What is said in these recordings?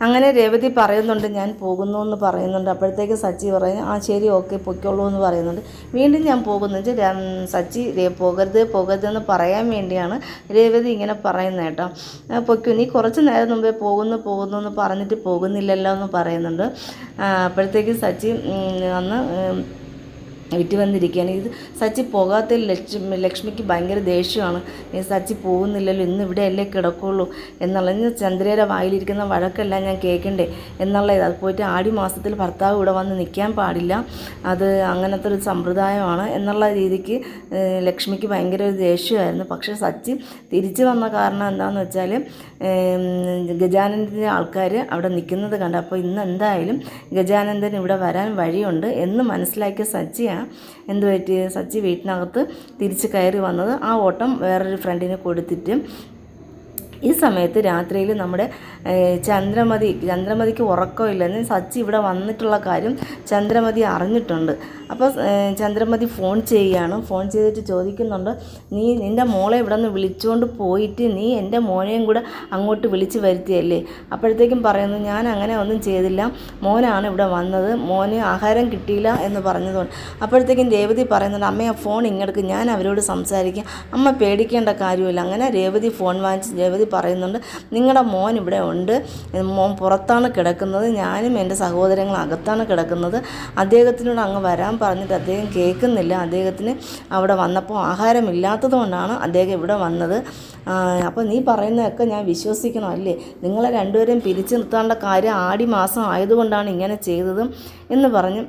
അങ്ങനെ രേവതി പറയുന്നുണ്ട് ഞാൻ പോകുന്നു എന്ന് പറയുന്നുണ്ട്. അപ്പോഴത്തേക്ക് സച്ചി പറയുന്നു ആ ശരി ഓക്കെ പൊയ്ക്കോളൂ എന്ന് പറയുന്നുണ്ട്. വീണ്ടും ഞാൻ പോകുന്നു വെച്ചാൽ സച്ചി പോകരുത് പോകരുതെന്ന് പറയാൻ വേണ്ടിയാണ് രേവതി ഇങ്ങനെ പറയുന്നത് കേട്ടോ. പൊയ്ക്കു നീ കുറച്ച് നേരം മുമ്പേ പോകുന്നു പോകുന്നു എന്ന് പറഞ്ഞിട്ട് പോകുന്നില്ലല്ലോ എന്ന് പറയുന്നുണ്ട്. അപ്പോഴത്തേക്ക് സച്ചി അന്ന് വീട്ടിൽ വന്നിരിക്കുകയാണ്. ഇത് സച്ചി പോകാത്ത ലക്ഷ്മി ലക്ഷ്മിക്ക് ഭയങ്കര ദേഷ്യമാണ്. ഈ സച്ചി പോകുന്നില്ലല്ലോ ഇന്ന് ഇവിടെ അല്ലേ കിടക്കുള്ളൂ എന്നുള്ള ചന്ദ്രയുടെ വായിലിരിക്കുന്ന വഴക്കെല്ലാം ഞാൻ കേൾക്കണ്ടേ എന്നുള്ള ഇത് അത് പോയിട്ട് ആടി മാസത്തിൽ ഭർത്താവ് ഇവിടെ വന്ന് നിൽക്കാൻ പാടില്ല. അത് അങ്ങനത്തെ ഒരു സമ്പ്രദായമാണ് എന്നുള്ള രീതിക്ക് ലക്ഷ്മിക്ക് ഭയങ്കര ഒരു ദേഷ്യമായിരുന്നു. പക്ഷേ സച്ചി തിരിച്ചു വന്ന കാരണം എന്താണെന്ന് വെച്ചാൽ ഗജാനന്ദന്റെ ആൾക്കാർ അവിടെ നിൽക്കുന്നത് കണ്ടു അപ്പോൾ ഇന്ന് എന്തായാലും ഗജാനന്ദൻ ഇവിടെ വരാൻ വഴിയുണ്ട് എന്ന് മനസ്സിലാക്കിയ സച്ചിയാണ് എന്ത് പറ്റി സച്ചി വീട്ടിനകത്ത് തിരിച്ച് കയറി വന്നത് ആ ഓട്ടം വേറൊരു ഫ്രണ്ടിന് കൊടുത്തിട്ട് ഈ സമയത്ത് രാത്രിയിൽ നമ്മുടെ ചന്ദ്രമതി ചന്ദ്രമതിക്ക് ഉറക്കമില്ലെന്ന് സച്ചി ഇവിടെ വന്നിട്ടുള്ള കാര്യം ചന്ദ്രമതി അറിഞ്ഞിട്ടുണ്ട്. അപ്പോൾ ചന്ദ്രമതി ഫോൺ ചെയ്യുകയാണ്. ഫോൺ ചെയ്തിട്ട് ചോദിക്കുന്നുണ്ട് നീ നിന്റെ മോളെ ഇവിടെ നിന്ന് വിളിച്ചുകൊണ്ട് പോയിട്ട് നീ എന്റെ മോനെയും കൂടെ അങ്ങോട്ട് വിളിച്ച് വരുത്തിയല്ലേ? അപ്പോഴത്തേക്കും പറയുന്നു ഞാൻ അങ്ങനെ ഒന്നും ചെയ്തില്ല. മോനാണ് ഇവിടെ വന്നത്. മോന് ആഹാരം കിട്ടിയില്ല എന്ന് പറഞ്ഞതുകൊണ്ട്. അപ്പോഴത്തേക്കും രേവതി പറയുന്നുണ്ട് അമ്മയെ ഫോൺ ഇങ്ങെടുക്കും. ഞാൻ അവരോട് സംസാരിക്കാം. അമ്മ പേടിക്കേണ്ട കാര്യമില്ല. അങ്ങനെ രേവതി ഫോൺ വാങ്ങിച്ച് രേവതി പറയുന്നുണ്ട്. നിങ്ങളുടെ മോൻ ഇവിടെ ഉണ്ട്. മോൻ പുറത്താണ് കിടക്കുന്നത്. ഞാനും എന്റെ സഹോദരങ്ങൾ അകത്താണ് കിടക്കുന്നത്. അദ്ദേഹത്തിനോട് അങ്ങ് വരാൻ പറഞ്ഞിട്ട് അദ്ദേഹം കേൾക്കുന്നില്ല. അദ്ദേഹത്തിന് അവിടെ വന്നപ്പോൾ ആഹാരമില്ലാത്തതുകൊണ്ടാണ് അദ്ദേഹം ഇവിടെ വന്നത്. അപ്പോൾ നീ പറയുന്നതൊക്കെ ഞാൻ വിശ്വസിക്കണം അല്ലേ? നിങ്ങളെ രണ്ടുപേരെയും പിരിച്ചു നിർത്തേണ്ട കാര്യം ആടി മാസം ആയതുകൊണ്ടാണ് ഇങ്ങനെ ചെയ്തത് എന്ന് പറഞ്ഞ്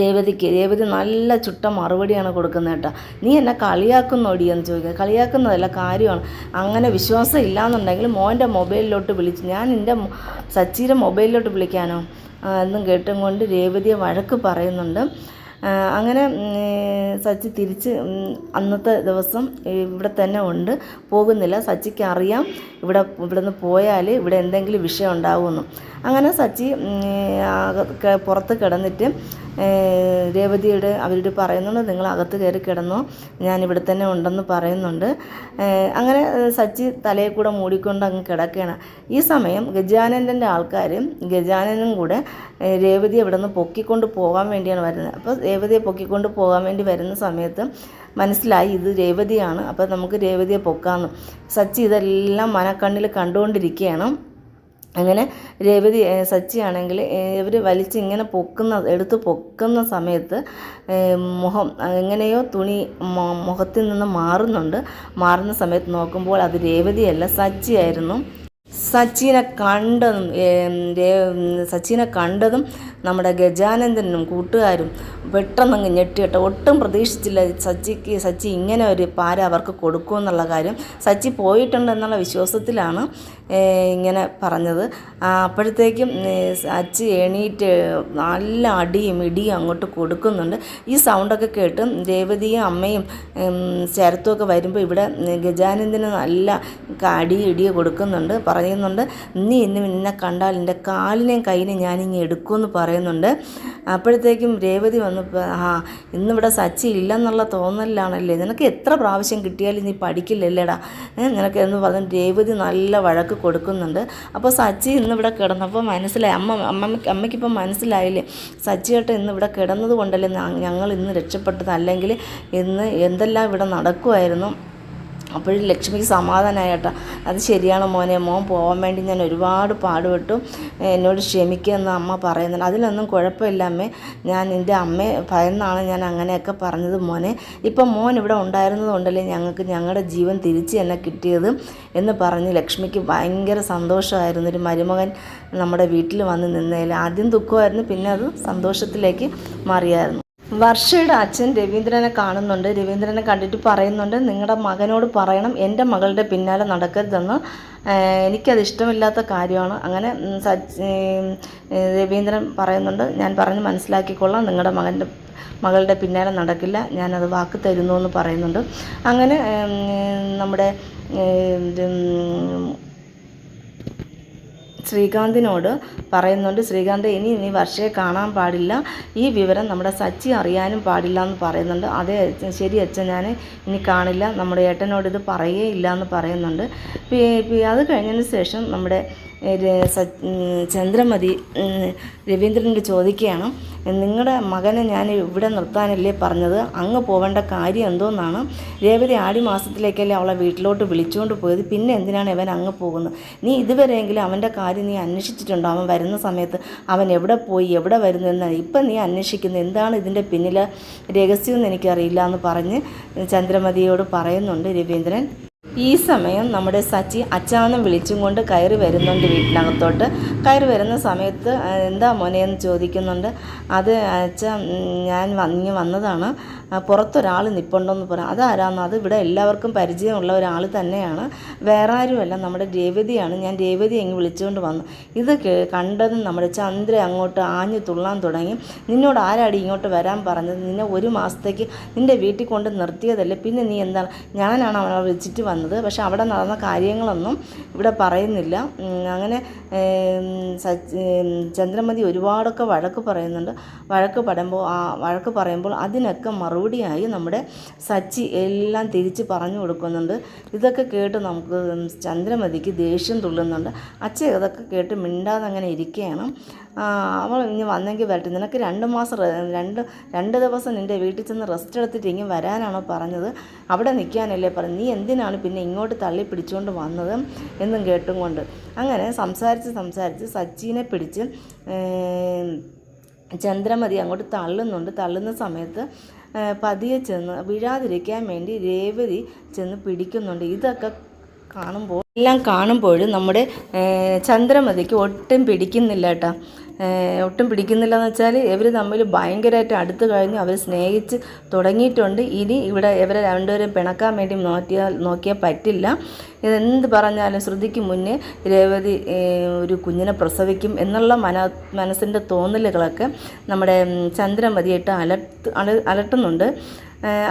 രേവതിക്ക് രേവതി നല്ല ചുട്ട മറുപടിയാണ് കൊടുക്കുന്നത് കേട്ടോ. നീ എന്നെ കളിയാക്കുന്നോടി? എന്ന് ചോദിക്കുക കളിയാക്കുന്നതല്ല കാര്യമാണ്. അങ്ങനെ വിശ്വാസം ഇല്ലാന്നുണ്ടെങ്കിൽ മോന്റെ മൊബൈലിലോട്ട് വിളിച്ച് ഞാൻ എന്റെ സച്ചിയുടെ മൊബൈലിലോട്ട് വിളിക്കാനോ? എന്നും കേട്ടും കൊണ്ട് രേവതിയെ വഴക്ക് പറയുന്നുണ്ട്. അങ്ങനെ സച്ചി തിരിച്ച് അന്നത്തെ ദിവസം ഇവിടെ തന്നെ ഉണ്ട്. പോകുന്നില്ല. സച്ചിക്ക് അറിയാം. ഇവിടെ ഇവിടുന്ന് പോയാൽ ഇവിടെ എന്തെങ്കിലും വിഷയം ഉണ്ടാവുമെന്ന്. അങ്ങനെ സച്ചി പുറത്ത് കിടന്നിട്ട് രേവതിയോട് അവരോട് പറയുന്നുണ്ട് നിങ്ങൾ അകത്ത് കയറി കിടന്നോ ഞാൻ ഇവിടെ തന്നെ ഉണ്ടെന്ന് പറയുന്നുണ്ട്. അങ്ങനെ സച്ചി തലയെ കൂടെ മൂടിക്കൊണ്ട് അങ്ങ് കിടക്കുകയാണ്. ഈ സമയം ഗജാനന്ദന്റെ ആൾക്കാരും ഗജാനനും കൂടെ രേവതി അവിടെ നിന്ന് പൊക്കിക്കൊണ്ട് പോകാൻ വേണ്ടിയാണ് വരുന്നത്. അപ്പോൾ രേവതിയെ പൊക്കിക്കൊണ്ട് പോകാൻ വേണ്ടി വരുന്ന സമയത്ത് മനസ്സിലായി ഇത് രേവതിയാണ് അപ്പോൾ നമുക്ക് രേവതിയെ പൊക്കാമെന്ന് സച്ചി ഇതെല്ലാം മനക്കണ്ണിൽ കണ്ടുകൊണ്ടിരിക്കുകയാണ്. അങ്ങനെ രേവതി സച്ചിയാണെങ്കിൽ ഇവർ വലിച്ചിങ്ങനെ പൊക്കുന്ന എടുത്ത് പൊക്കുന്ന സമയത്ത് മുഖം എങ്ങനെയോ തുണി മുഖത്തിൽ നിന്ന് മാറുന്നുണ്ട്. മാറുന്ന സമയത്ത് നോക്കുമ്പോൾ അത് രേവതിയല്ല സച്ചിയായിരുന്നു. സച്ചിനെ കണ്ടതും സച്ചിനെ കണ്ടതും നമ്മുടെ ഗജാനന്ദനും കൂട്ടുകാരും പെട്ടെന്നങ്ങ് ഞെട്ടിയിട്ട് ഒട്ടും പ്രതീക്ഷിച്ചില്ല സച്ചിക്ക് സച്ചി ഇങ്ങനെ ഒരു പാര അവർക്ക് കൊടുക്കുമെന്നുള്ള കാര്യം. സച്ചി പോയിട്ടുണ്ടെന്നുള്ള വിശ്വാസത്തിലാണ്. ഇങ്ങനെ പറഞ്ഞത്. അപ്പോഴത്തേക്കും അച്ചി എണീറ്റ് നല്ല അടിയും ഇടിയും അങ്ങോട്ട് കൊടുക്കുന്നുണ്ട്. ഈ സൗണ്ടൊക്കെ കേട്ട് രേവതിയും അമ്മയും ശരത്തുമൊക്കെ വരുമ്പോൾ ഇവിടെ ഗജാനന്ദന് നല്ല അടി ഇടിയും കൊടുക്കുന്നുണ്ട് പറയുന്നുണ്ട് നീ ഇന്ന് നിന്നെ കണ്ടാൽ എന്റെ കാലിനെയും കൈയിനെയും ഞാനിങ്ങ് എടുക്കുമെന്ന് പറയുന്നുണ്ട്. അപ്പോഴത്തേക്കും രേവതി വന്നപ്പോൾ ആ ഇന്നിവിടെ സച്ചി ഇല്ലെന്നുള്ള തോന്നലിലാണല്ലേ? നിനക്ക് എത്ര പ്രാവശ്യം കിട്ടിയാലും നീ പഠിക്കില്ലല്ലേടാ? നിനക്ക് എന്ന് പറഞ്ഞു രേവതി നല്ല വഴക്ക് കൊടുക്കുന്നുണ്ട്. അപ്പോൾ സച്ചി ഇന്നിവിടെ കിടന്നപ്പോൾ മനസ്സിലായി. അമ്മ അമ്മയ്ക്ക് അമ്മയ്ക്കിപ്പോൾ മനസ്സിലായില്ലേ? സച്ചിയേട്ടൻ ഇന്ന് ഇവിടെ കിടന്നത് കൊണ്ടല്ലേ ഞങ്ങൾ ഇന്ന് രക്ഷപ്പെട്ടത്? അല്ലെങ്കിൽ ഇന്ന് എന്തെല്ലാം ഇവിടെ നടക്കുമായിരുന്നു അപ്പോഴും ലക്ഷ്മിക്ക് സമാധാനമായിട്ടാ അത് ശരിയാണ് മോനെ മോൻ പോകാൻ വേണ്ടി ഞാൻ ഒരുപാട് പാടുപെട്ടു. എന്നോട് ക്ഷമിക്കുമെന്ന് അമ്മ പറയുന്നുണ്ട്. അതിലൊന്നും കുഴപ്പമില്ല അമ്മേ. ഞാൻ എന്റെ അമ്മയെ ഭയന്നാണ് ഞാൻ അങ്ങനെയൊക്കെ പറഞ്ഞത് മോനെ. ഇപ്പം മോൻ ഇവിടെ ഉണ്ടായിരുന്നതുകൊണ്ടല്ലേ ഞങ്ങൾക്ക് ഞങ്ങളുടെ ജീവൻ തിരിച്ച് തന്നെ കിട്ടിയത് എന്ന് പറഞ്ഞ് ലക്ഷ്മിക്ക് ഭയങ്കര സന്തോഷമായിരുന്നു. ഒരു മരുമകൻ നമ്മുടെ വീട്ടിൽ വന്ന് നിന്നതിൽ ആദ്യം ദുഃഖമായിരുന്നു പിന്നെ അത് സന്തോഷത്തിലേക്ക് മാറിയായിരുന്നു. വർഷയുടെ അച്ഛൻ രവീന്ദ്രനെ കാണുന്നുണ്ട്. രവീന്ദ്രനെ കണ്ടിട്ട് പറയുന്നുണ്ട് നിങ്ങളുടെ മകനോട് പറയണം എന്റെ മകളുടെ പിന്നാലെ നടക്കരുതെന്ന്. എനിക്കത് ഇഷ്ടമില്ലാത്ത കാര്യമാണ്. അങ്ങനെ രവീന്ദ്രൻ പറയുന്നുണ്ട് ഞാൻ പറഞ്ഞ് മനസ്സിലാക്കിക്കൊള്ളാം നിങ്ങളുടെ മകന്റെ മകളുടെ പിന്നാലെ നടക്കില്ല ഞാനത് വാക്ക് തരുന്നു എന്ന് പറയുന്നുണ്ട്. അങ്ങനെ നമ്മുടെ ശ്രീകാന്തിനോട് പറയുന്നുണ്ട് ശ്രീകാന്ത് ഇനി നീ വർഷയെ കാണാൻ പാടില്ല. ഈ വിവരം നമ്മുടെ സച്ചി അറിയാനും പാടില്ല എന്ന് പറയുന്നുണ്ട്. അതേ ശരി അച്ഛൻ ഞാൻ ഇനി കാണില്ല. നമ്മുടെ ഏട്ടനോട് ഇത് പറയേ ഇല്ല എന്ന് പറയുന്നുണ്ട്. അത് കഴിഞ്ഞതിന് ശേഷം നമ്മുടെ ചന്ദ്രമതി രവീന്ദ്രനോട് ചോദിക്കുകയാണ് നിങ്ങളുടെ മകനെ ഞാൻ ഇവിടെ നിർത്താനല്ലേ പറഞ്ഞത്? അങ്ങ് പോവേണ്ട കാര്യം എന്തോന്നാണ്? രേവതി ആടി മാസത്തിലേക്കല്ലേ അവളെ വീട്ടിലോട്ട് വിളിച്ചുകൊണ്ട് പോയത്? പിന്നെ എന്തിനാണ് ഇവൻ അങ്ങ് പോകുന്നത്? നീ ഇതുവരെയെങ്കിലും അവന്റെ കാര്യം നീ അന്വേഷിച്ചിട്ടുണ്ടോ? അവൻ വരുന്ന സമയത്ത് അവൻ എവിടെ പോയി? എവിടെ വരുന്നു? എന്നാണ് ഇപ്പം നീ അന്വേഷിക്കുന്നത് എന്താണ് ഇതിന്റെ പിന്നിലെ രഹസ്യമെന്ന് എനിക്കറിയില്ല എന്ന് പറഞ്ഞ് ചന്ദ്രമതിയോട് പറയുന്നുണ്ട് രവീന്ദ്രൻ. ഈ സമയം നമ്മുടെ സച്ചി അച്ചാന്നും വിളിച്ചും കൊണ്ട് കയറി വരുന്നുണ്ട് വീട്ടിനകത്തോട്ട്. കയറി വരുന്ന സമയത്ത് എന്താ മോനെ എന്ന് ചോദിക്കുന്നുണ്ട്. അത് അച്ഛ ഞാൻ വന്ന് വന്നതാണ്. പുറത്തൊരാൾ നിപ്പുണ്ടെന്ന് പറയാം അതാരാന്ന്? അത് ഇവിടെ എല്ലാവർക്കും പരിചയമുള്ള ഒരാൾ തന്നെയാണ്. വേറെ ആരുമല്ല നമ്മുടെ രേവതിയാണ്. ഞാൻ രേവതി അങ്ങ് വിളിച്ചുകൊണ്ട് വന്നു. ഇത് കണ്ടത് നമ്മുടെ ചന്ദ്ര അങ്ങോട്ട് ആഞ്ഞു തുള്ളാൻ തുടങ്ങി. നിന്നോട് ആരാടി ഇങ്ങോട്ട് വരാൻ പറഞ്ഞത്? നിന്നെ ഒരു മാസത്തേക്ക് നിന്റെ വീട്ടിൽ കൊണ്ട് നിർത്തിയതല്ലേ? പിന്നെ നീ എന്താണ്? ഞാനാണ് അവളെ വിളിച്ചിട്ട് വന്നത്. പക്ഷെ അവിടെ നടന്ന കാര്യങ്ങളൊന്നും ഇവിടെ പറയുന്നില്ല. അങ്ങനെ ചന്ദ്രമതി ഒരുപാടൊക്കെ വഴക്ക് പറയുന്നുണ്ട്. വഴക്ക് പറയുമ്പോൾ ആ വഴക്ക് പറയുമ്പോൾ അതിനൊക്കെ മറുപടിയായി നമ്മുടെ സച്ചി എല്ലാം തിരിച്ച് പറഞ്ഞു കൊടുക്കുന്നുണ്ട്. ഇതൊക്കെ കേട്ട് നമുക്ക് ചന്ദ്രമതിക്ക് ദേഷ്യം തുള്ളുന്നുണ്ട്. അച്ഛൻ ഇതൊക്കെ കേട്ട് മിണ്ടാതെ അങ്ങനെ ഇരിക്കുകയാണ്. അവൾ ഇനി വന്നെങ്കിൽ വരട്ടെ. നിനക്ക് രണ്ട് മാസം രണ്ട് രണ്ട് ദിവസം നിന്റെ വീട്ടിൽ ചെന്ന് റെസ്റ്റ് എടുത്തിട്ട് ഇങ്ങനെ വരാനാണോ പറഞ്ഞത്? അവിടെ നിൽക്കാനല്ലേ പറഞ്ഞു നീ എന്തിനാണ് പിന്നെ ഇങ്ങോട്ട് തള്ളി പിടിച്ചുകൊണ്ട് വന്നത്? എന്നും കേട്ടും കൊണ്ട്. അങ്ങനെ സംസാരിച്ച് സംസാരിച്ച് സംസാരിച്ച് സച്ചിനെ പിടിച്ച് ചന്ദ്രമതി അങ്ങോട്ട് തള്ളുന്നുണ്ട്. തള്ളുന്ന സമയത്ത് പതിയെ ചെന്ന് വീഴാതിരിക്കാൻ വേണ്ടി രേവതി ചെന്ന് പിടിക്കുന്നുണ്ട്. ഇതൊക്കെ കാണുമ്പോൾ എല്ലാം കാണുമ്പോഴും നമ്മുടെ ചന്ദ്രമതിക്ക് ഒട്ടും പിടിക്കുന്നില്ല കേട്ടോ ഒട്ടും പിടിക്കുന്നില്ല എന്ന് വെച്ചാൽ ഇവർ തമ്മിൽ ഭയങ്കരമായിട്ട് അടുത്ത് കഴിഞ്ഞു അവർ സ്നേഹിച്ച് തുടങ്ങിയിട്ടുണ്ട്. ഇനി ഇവിടെ ഇവരെ രണ്ടുപേരും പിണക്കാൻ വേണ്ടി നോക്കിയാൽ നോക്കിയാൽ പറ്റില്ല. ഇതെന്ത് പറഞ്ഞാലും ശ്രുതിക്ക് മുന്നേ രേവതി ഒരു കുഞ്ഞിനെ പ്രസവിക്കും എന്നുള്ള മന മനസ്സിന്റെ തോന്നലുകളൊക്കെ നമ്മുടെ ചന്ദ്രമതിയായിട്ട് അലർട്ട് അല അലട്ടുന്നുണ്ട്.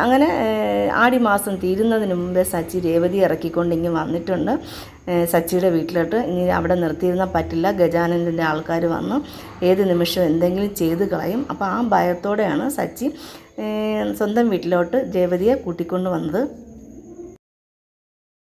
അങ്ങനെ ആടിമാസം ആടി മാസം തീരുന്നതിന് മുമ്പേ സച്ചി രേവതി ഇറക്കിക്കൊണ്ട് ഇങ്ങ് വന്നിട്ടുണ്ട്. സച്ചിയുടെ വീട്ടിലോട്ട് ഇനി അവിടെ നിർത്തിയിരുന്നാൽ പറ്റില്ല. ഗജാനന്ദന്റെ ആൾക്കാർ വന്ന്. ഏത് നിമിഷം എന്തെങ്കിലും ചെയ്ത് കളയും. അപ്പോൾ ആ ഭയത്തോടെയാണ് സച്ചി സ്വന്തം വീട്ടിലോട്ട് രേവതിയെ കൂട്ടിക്കൊണ്ട് വന്നത്.